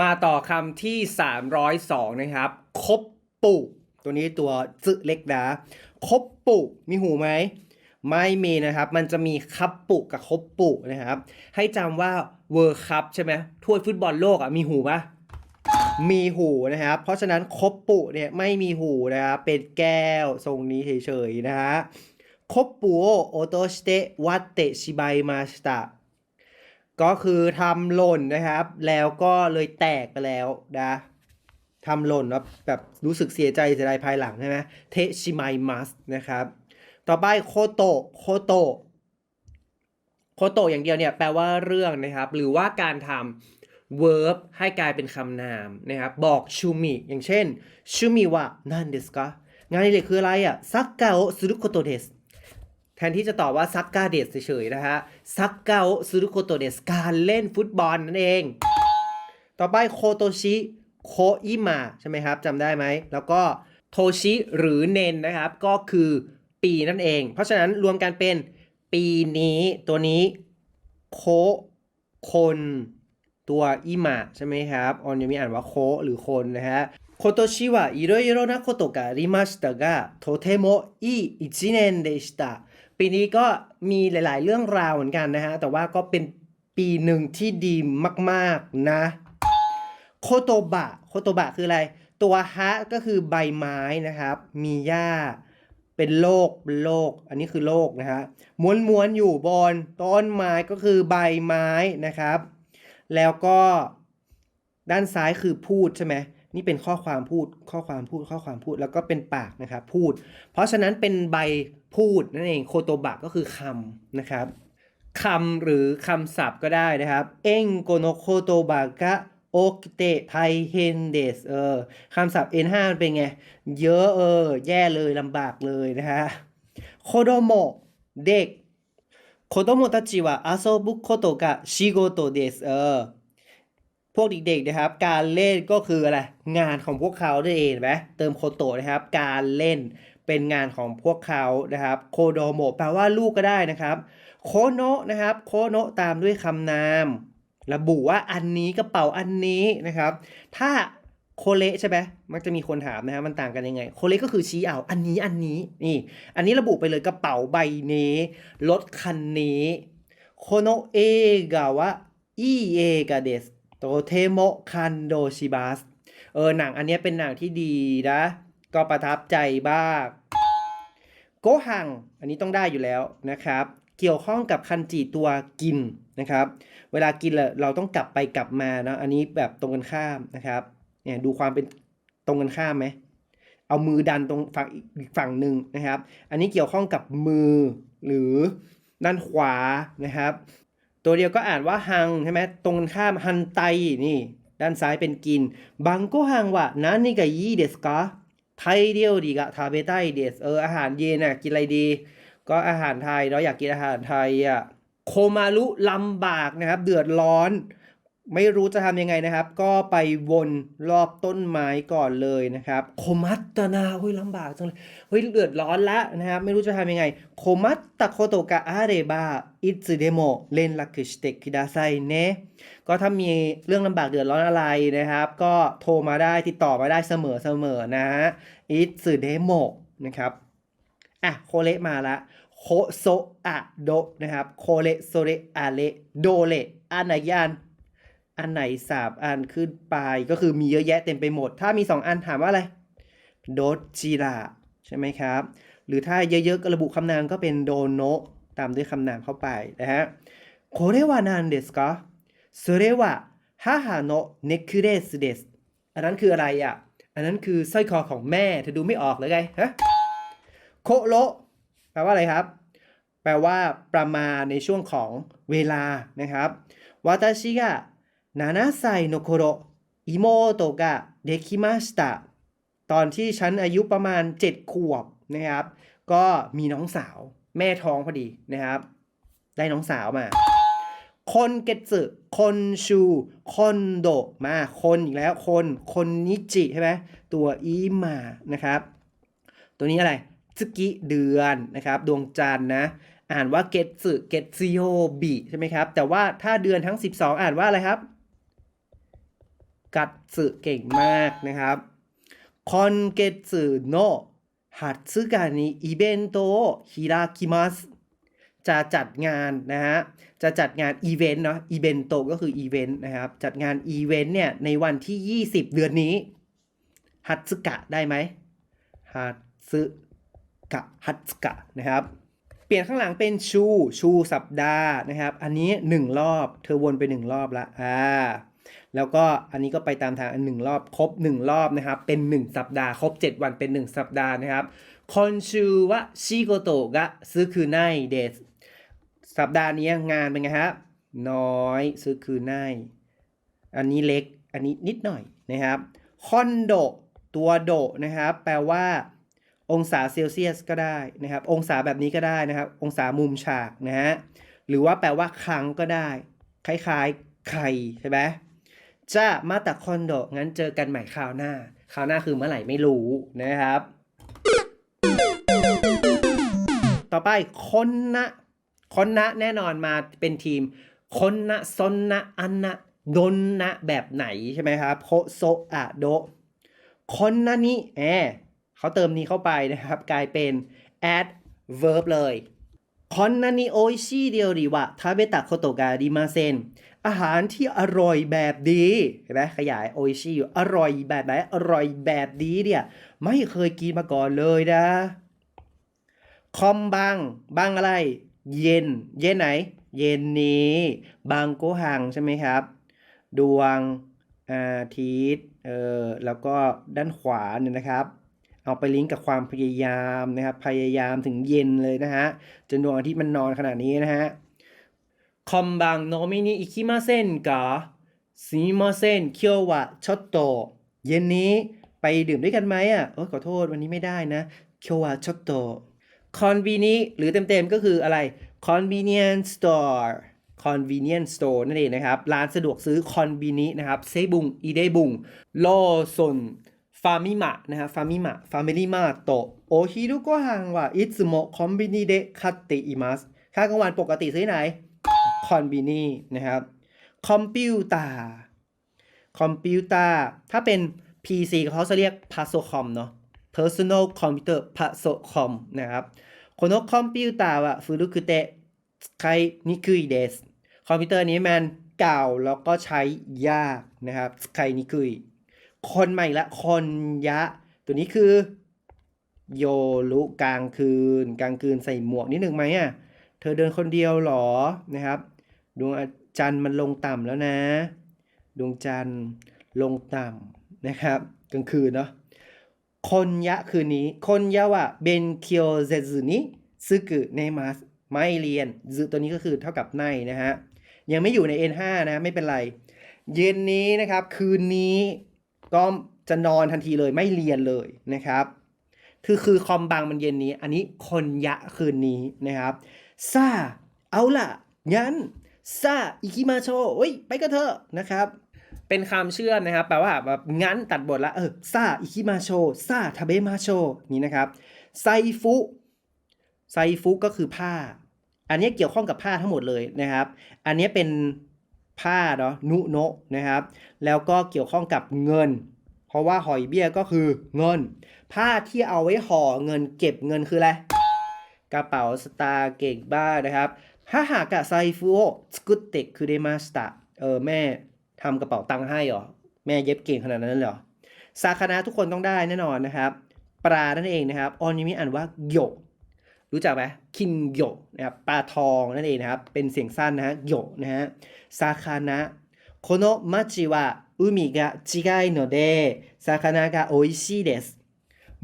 มาต่อคำที่ 302 นะครับ คบปุตัวนี้ตัวซึเล็กนะคบปุมีหูไหม ไม่มีนะครับ มันจะมีคับปุกับคบปุนะครับ ให้จำว่าเวิร์คัพใช่ไหมถ้วยฟุตบอลโลกอะมีหูปะมีหูนะครับ เพราะฉะนั้นคบปุเนี่ยไม่มีหูนะครับ เป็นแก้วทรงนี้เฉยๆนะฮะคบปุโอโอโตสเตวัตเตชิบายมาสตะ ก็คือทำหล่นนะครับ แล้วก็เลยแตกไปแล้วนะทำหล่นแล้วแบบรู้สึกเสียใจเสียดายภายหลังใช่ไหมเทชิไมมัสนะครับ ต่อไปโคโตะโคโตะโคโตะอย่างเดียวเนี่ยแปลว่าเรื่องนะครับ หรือว่าการทำ verb ให้กลายเป็นคำนามนะครับ บอกชูมิอย่างเช่นชูมิวะนันเดสกะงานอดิเรกคืออะไรอะซักกาโอสุรุโคโตเดส ทนที่จะตอบว่าซักกาเดสเฉยๆนะฮะซักกาโอซูรุโคโตเดสการเล่นฟุตบอลนั่นเอง ต่อไปโคโตชิโคอิมะใช่ไหมครับจำได้ไหม แล้วก็โทชิหรือเนนนะครับ ก็คือปีนั่นเอง เพราะฉะนั้นรวมกันเป็นปีนี้ตัวนี้โคคน ตัวอิมะใช่ไหมครับออนยังมีอ่านว่าโคหรือคนนะฮะ今年はいろいろなことがありましたがとてもいい一年でした ปีนี้ก็มีหลาย ๆ เรื่องราวเหมือนกันนะฮะ แต่ว่าก็เป็นปีหนึ่งที่ดีมาก ๆ นะ โคโตบะ โคโตบะคืออะไร ตัวฮะก็คือใบไม้นะครับ มีหญ้า เป็นโลกเป็นโลก อันนี้คือโลกนะฮะ ม้วน ๆ อยู่บนต้นไม้ก็คือใบไม้นะครับ แล้วก็ด้านซ้ายคือพูดใช่ไหม นี่เป็นข้อความพูดข้อความพูดข้อความพูดแล้วก็เป็นปากนะครับพูด เพราะฉะนั้นเป็นใบพูดนั่นเองโคโตบะก็คือคำนะครับคำหรือคำศัพท์ก็ได้นะครับเอ็งโกโนโคโตบะกะโอกิเตะไทเฮนเดสเออคำศัพท์ N5 มันเป็นไง เยอะเออ แย่เลยลำบากเลยนะฮะโคโดโมเด็กโคโดโมตาจิวะอาโซบุโคโตกะชิโกโตเดสเออ พวกเด็กๆนะครับ การเล่นก็คืออะไรงานของพวกเขาด้วยเองไหมเติมโคโตะนะครับ การเล่นเป็นงานของพวกเขานะครับ โคโดโมแปลว่าลูกก็ได้นะครับ โคโนะนะครับโคโนะตามด้วยคำนาม ระบุว่าอันนี้กระเป๋าอันนี้นะครับ ถ้าโคเละใช่ไหมมักจะมีคนถามนะฮะมันต่างกันยังไง โคเละก็คือชี้เอาอันนี้อันนี้นี่ อันนี้ระบุไปเลยกระเป๋าใบนี้รถคันนี้โคโนเอกาวะอีเอกาเดส โตเทโมคันโดชิบัสเออหนังอันนี้เป็นหนังที่ดีนะ ก็ประทับใจบ้างโกหัง อันนี้ต้องได้อยู่แล้วนะครับ เกี่ยวข้องกับคันจิตัวกินนะครับ เวลากินเราเราต้องกลับไปกลับมาเนาะอันนี้แบบตรงกันข้ามนะครับเนี่ยดูความเป็นตรงกันข้ามไหมเอามือดันตรงฝั่งอีกฝั่งหนึ่งนะครับ อันนี้เกี่ยวข้องกับมือหรือด้านขวานะครับ ตัวเดียวก็อ่านว่าฮังใช่ไหมตรงข้ามฮันไตนี่ ด้านซ้ายเป็นกินบังโกฮังว่านันนี่กะยี่เดสกะไทยเดียวดีกะทาเบไตเดสเอออาหารเย็นน่ะกินอะไรดี ก็อาหารไทยเราอยากกินอาหารไทยอะโคมารุลำบากนะครับ เดือดร้อน ไม่รู้จะทำยังไงนะครับ ก็ไปวนรอบต้นไม้ก่อนเลยนะครับโคมัตตนาเฮ้ยลำบากจังเลยเฮ้ยเดือดร้อนละนะครับ ไม่รู้จะทำยังไงโคมัตตะโคโตกะอาเรบาอิซึเดโมเลนลักสเตคิดาไซเนะก็ถ้ามีเรื่องลำบากเดือดร้อนอะไรนะครับ ก็โทรมาได้ติดต่อมาได้เสมอเสมอนะฮะอิซึเดโมนะครับอะโคเลมาละโคโซอะโดนะครับโคเลโซเรอะเลโดเลอันไหนยาน อันไหนสามอันขึ้นไปก็คือมีเยอะแยะเต็มไปหมด ถ้ามีสองอันถามว่าอะไรโดจิระใช่ไหมครับ หรือถ้าเยอะๆก็ระบุคำนามก็เป็นโดโนะตามด้วยคำนามเข้าไปนะฮะโคเรวานันเดสกะそれは母のネックレスですอันนั้นคืออะไรอ่ะ อันนั้นคือสร้อยคอของแม่เธอดูไม่ออกเลยไงฮะ โคโระแปลว่าอะไรครับ แปลว่าประมาณในช่วงของเวลานะครับวาตาชิกะ นานาไซโนโคโรอิโมโตะเดคิมาสตะตอนที่ฉันอายุประมาณ 7 ขวบนะครับ ก็มีน้องสาวแม่ท้องพอดีนะครับ ได้น้องสาวมา คนเกตสึคนชู คนโดมาคนอีกแล้วคน คนนิจิใช่ไหมตัวอีมานะครับ ตัวนี้อะไรซึกิเดือนนะครับ ดวงจันทร์นะอ่านว่าเกตสึเกตซิโยบิใช่ไหมครับ แต่ว่าถ้าเดือนทั้ง 12 อ่านว่าอะไรครับ กัตสึเก่งมากนะครับคอนเกตสึโนฮัตสึกานิอิเบนโตฮิราคิมัสจะจัดงานนะฮะ จะจัดงานอีเวนต์เนาะ อีเวนโตก็คืออีเวนต์นะครับ จัดงานอีเวนต์เนี่ย ในวันที่ 20 เดือนนี้ ฮัตสึกะได้ไหม ฮัตสึกะ ฮัตสึกะนะครับ เปลี่ยนข้างหลังเป็นชู ชูสัปดาห์นะครับ อันนี้ 1 รอบ เธอวนไป 1 รอบละ อ่า แล้วก็อันนี้ก็ไปตามทางอันหนึ่งรอบครบ 1 รอบนะครับ เป็น 1 สัปดาห์ครบ 7 วันเป็น 1 สัปดาห์นะครับคอนชูวะชิโกโตะกะซึคือไนเดสสัปดาห์นี้งานเป็นไงครับน้อยซึคือไนอันนี้เล็กอันนี้นิดหน่อยนะครับคอนโดตัวโดนะครับ แปลว่า องศาเซลเซียสก็ได้นะครับ องศาแบบนี้ก็ได้นะครับ องศามุมฉากนะฮะหรือว่าแปลว่าครั้งก็ได้ คล้ายๆ ใครใช่ไหม จะมาตาคอนโดงั้นเจอกันใหม่คราวหน้า คราวหน้าคือเมื่อไหร่ไม่รู้นะครับ ต่อไปคนนะคนนะแน่นอนมาเป็นทีมคนนะซนนะอันนะดนนะแบบไหนใช่ไหมครับโคโซอะโดคนนะนี้แอเขาเติมนี้เข้าไปนะครับ กลายเป็น add verb เลยคอนนานิโอชิเดียวดีวะทาเบตะโคโตกาดิมาเซน อาหารที่อร่อยแบบดีเห็นไหมขยายโอชิอยู่อร่อยแบบไหนอร่อยแบบดีเนี่ยไม่เคยกินมาก่อนเลยนะคอมบังบังอะไร เย็น เย็นไหน เย็นนี้บางโกหังใช่ไหมครับ ดวงอาทิตย์เออแล้วก็ด้านขวาเนี่ยนะครับ เอาไปลิงก์กับความพยายามนะครับ พยายามถึงเย็นเลยนะฮะจนดวงอาทิตย์มันนอนขนาดนี้นะฮะ คอมบังโนมินิอิคิมาเซนกะすみません今日はちょっとเย็นนี้ไปดื่มด้วยกันไหมอ่ะโอ้ยขอโทษวันนี้ไม่ได้นะ今日はちょっとคอนวีนิหรือเต็มๆก็คืออะไร convenience store convenience store นั่นเองนะครับ ร้านสะดวกซื้อคอนวีนินะครับเซบุงอีเดบุงโลซนฟามิมะนะครับฟามิมะฟามิลิมาโตโอฮิรุโกฮังวะอิตสึโมคอมบินิเดคัตติอิมัสค่ากลางวันปกติซื้อไหน คอนบินีนะครับ คอมพิวเตอร์ คอมพิวเตอร์ ถ้าเป็น PC เขาจะเรียก p a s o c o m เนาะ personal computer p a s o c o m นะครับこのคอมพิวเตอร์は古くて使いにくいですคอมพิวเตอร์นี้มันเก่าแล้วก็ใช้ยากนะครับ使いにくいคนใหม่ละ คนยะ ตัวนี้คือ โยรุกลางคืน กลางคืนใส่หมวกนิดหนึ่งไหมอ่ะ เธอเดินคนเดียวเหรอนะครับ ดวงอาจันทร์มันลงต่ำแล้วนะ ดวงจันทร์ลงต่ำนะครับ กลางคืนเนาะคนยะคืนนี้ คนยะวะเบนเคียวเซซึนิซึกุเนมัสไม่เรียนซึตัวนี้ก็คือเท่ากับในนะฮะ ยังไม่อยู่ใน N5 นะ ไม่เป็นไร เย็นนี้นะครับ คืนนี้ก็จะนอนทันทีเลยไม่เรียนเลยนะครับคือคือคอมบังมันเย็นนี้ อันนี้คนยะคืนนี้นะครับซาเอาล่ะงั้น ซาอิคิมาโชโอ้ยไปกันเถอะนะครับ เป็นคำเชื่อมนะครับแปลว่าแบบงั้นตัดบทละเออซาอิคิมาโชซาทาเบมาโชนี่นะครับไซฟุไซฟุก็คือผ้า อันนี้เกี่ยวข้องกับผ้าทั้งหมดเลยนะครับ อันนี้เป็นผ้าเนาะนุโนะนะครับ แล้วก็เกี่ยวข้องกับเงิน เพราะว่าหอยเบี้ยก็คือเงิน ผ้าที่เอาไว้ห่อเงินเก็บเงินคืออะไรกระเป๋าสตางค์เก่งบ้านะครับ ฮ่าฮ่ากะไซฟูโอสกุตเตะคือเดมาสตะเออแม่ทำกระเป๋าตังค์ให้เหรอ แม่เย็บเก่งขนาดนั้นเหรอสาคานะทุกคนต้องได้แน่นอนนะครับ ปลานั่นเองนะครับออนิมิอ่านว่าหยก รู้จักไหมคินหยกนะครับปลาทองนั่นเองนะครับ เป็นเสียงสั้นนะฮะหยกนะฮะสาคานะโคโนมาจิวะอุมิกะจิไกโนเดสาคานะกะโออิชิเดส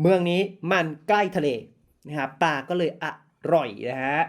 เมืองนี้มันใกล้ทะเลนะครับปลาก็เลยอร่อยนะฮะ